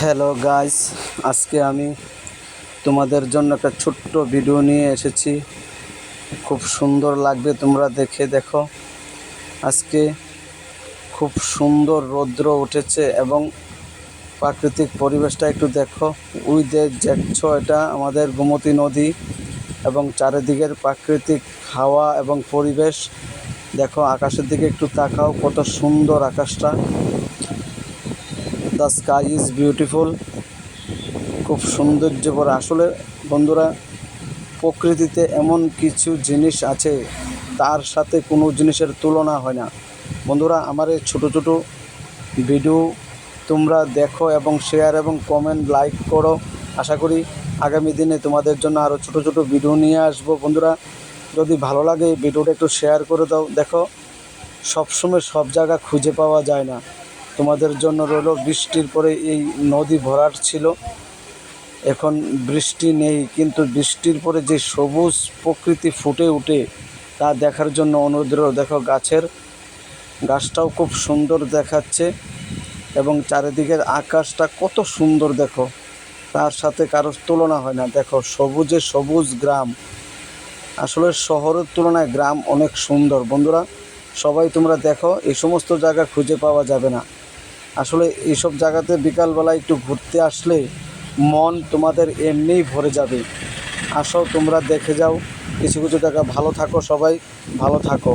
Hello guys আজকে আমি তোমাদের জন্য একটা ছোট্ট ভিডিও নিয়ে এসেছি। খুব সুন্দর লাগবে তোমরা দেখে, দেখো। আজকে খুব সুন্দর রৌদ্র উঠেছে এবং প্রাকৃতিক পরিবেশটা একটু দেখো। যে দেখছ এটা আমাদের গোমতী নদী এবং চারিদিকের প্রাকৃতিক হাওয়া এবং পরিবেশ। দেখো, আকাশের দিকে একটু তাকাও, কত সুন্দর আকাশটা। The sky is beautiful. খুব সৌন্দর্য সৌন্দর্যভরা আসলে বন্ধুরা, প্রকৃতিতে এমন কিছু জিনিস আছে, তার সাথে কোনো জিনিসের তুলনা হয় না। বন্ধুরা, আমার এই ছোটো ছোটো ভিডিও তোমরা দেখো এবং শেয়ার এবং কমেন্ট লাইক করো। আশা করি আগামী দিনে তোমাদের জন্য আরও ছোটো ছোটো ভিডিও নিয়ে আসব। বন্ধুরা, যদি ভালো লাগে ভিডিওটা একটু শেয়ার করে দাও। দেখো, সবসময় সব জায়গা খুঁজে পাওয়া যায় না। তোমাদের জন্য রইল। বৃষ্টির পরে এই নদী ভরাট ছিল। এখন বৃষ্টি নেই, কিন্তু বৃষ্টির পরে যে সবুজ প্রকৃতি ফুটে উঠে, তা দেখার জন্য অনুরোধ। দেখো, গাছের গাছটাও খুব সুন্দর দেখাচ্ছে এবং চারিদিকের আকাশটা কত সুন্দর, দেখো। তার সাথে কারোর তুলনা হয় না। দেখো, সবুজে সবুজ গ্রাম। আসলে শহরের তুলনায় গ্রাম অনেক সুন্দর। বন্ধুরা, সবাই তোমরা দেখো, এই সমস্ত জায়গা খুঁজে পাওয়া যাবে না। আসলে এইসব জায়গাতে বিকালবেলা একটু ঘুরতে আসলে মন তোমাদের এমনিই ভরে যাবে। আসো, তোমরা দেখে যাও। কিছু কিছু জায়গা ভালো থাকো সবাই। ভালো থাকো।